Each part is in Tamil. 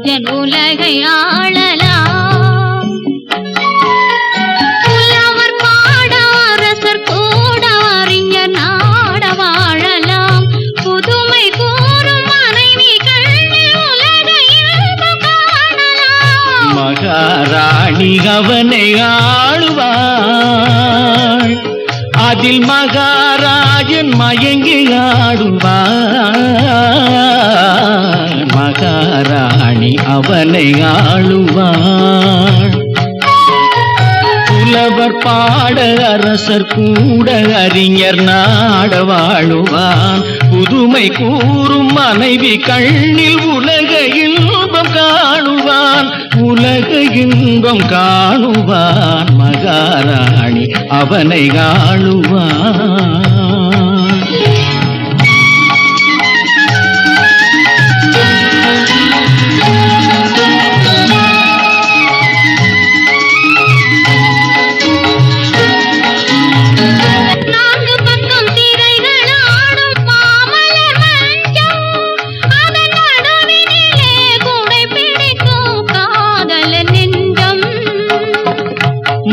மகன் உலகை ஆளலாம். புலவர் பாடாரசர் கூட அறிஞர் நாட வாழலாம் புதுமை கூறும் மனைவி மகாராணி அவனை ஆளுவாள். அதில் மகாராஜன் மயங்கி ஆடுவார் மகாராணி அவனை ஆளுவாள். புலவர் பாட அரசர் கூட அறிஞர் நாட வாழுவான். புதுமை கூறும் மனைவி கண்ணில் உலக இன்பம் காணுவான். உலக இன்பம் காணுவான் மகாராணி அவனை ஆளுவான்.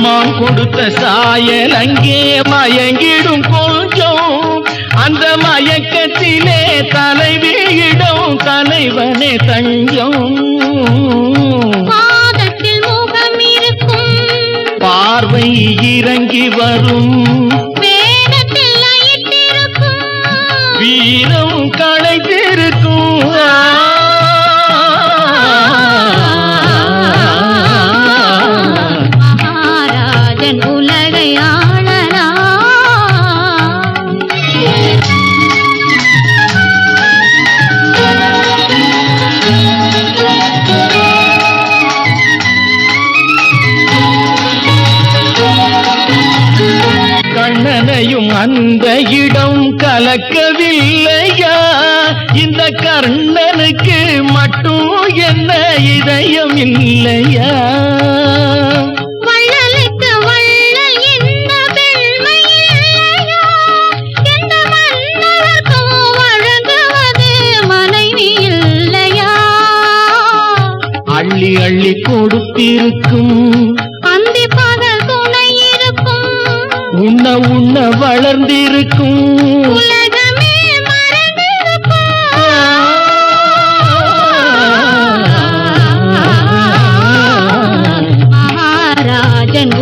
மான் கொடுத்த சாயல் அங்கே மயங்கிடும் கொஞ்சம். அந்த மயக்கத்திலே தலைவியிடம் தலைவனே தஞ்சம். பார்வை இறங்கி வரும். வீரம் களைத்திருக்கும். கண்ணனையும் அந்த இடம் கலக்கவில்லையா? இந்த கர்ணனுக்கு மட்டும் என்ன இதயம் இல்லையா? அள்ளி அள்ளி கொடுத்திருக்கும் உண்ண உண்ண வளர்ந்திருக்கும். மகாராஜன்